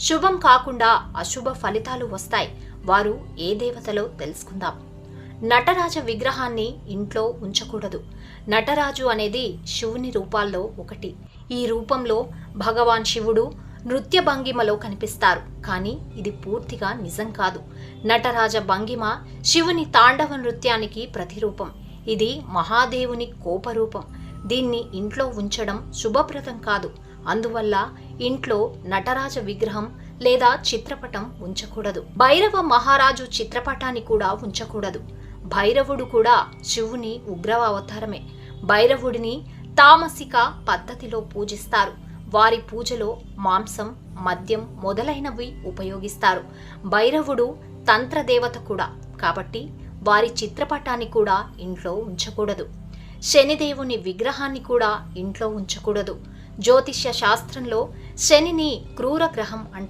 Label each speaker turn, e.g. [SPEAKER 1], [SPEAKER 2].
[SPEAKER 1] శుభం కాకుండా అశుభ ఫలితాలు వస్తాయి. వారు ఏ దేవతలో తెలుసుకుందాం. నటరాజ విగ్రహాన్ని ఇంట్లో ఉంచకూడదు. నటరాజు అనేది శివుని రూపాల్లో ఒకటి. ఈ రూపంలో భగవాన్ శివుడు నృత్య భంగిమలో కనిపిస్తారు. కానీ ఇది పూర్తిగా నిజం కాదు. నటరాజ భంగిమ శివుని తాండవ నృత్యానికి ప్రతిరూపం. ఇది మహాదేవుని కోపరూపం. దీన్ని ఇంట్లో ఉంచడం శుభప్రదం కాదు. అందువల్ల ఇంట్లో నటరాజ విగ్రహం లేదా చిత్రపటం ఉంచకూడదు. భైరవ మహారాజు చిత్రపటాన్ని కూడా ఉంచకూడదు. భైరవుడు కూడా శివుని ఉగ్రవ అవతారమే భైరవుడిని తామసిక పద్ధతిలో పూజిస్తారు. వారి పూజలో మాంసం మద్యం మొదలైనవి ఉపయోగిస్తారు. భైరవుడు తంత్రదేవత కూడా. కాబట్టి వారి చిత్రపటాన్ని కూడా ఇంట్లో ఉంచకూడదు. శనిదేవుని విగ్రహాన్ని కూడా ఇంట్లో ఉంచకూడదు. జ్యోతిష్య శాస్త్రంలో శనిని క్రూర గ్రహం అంటారు.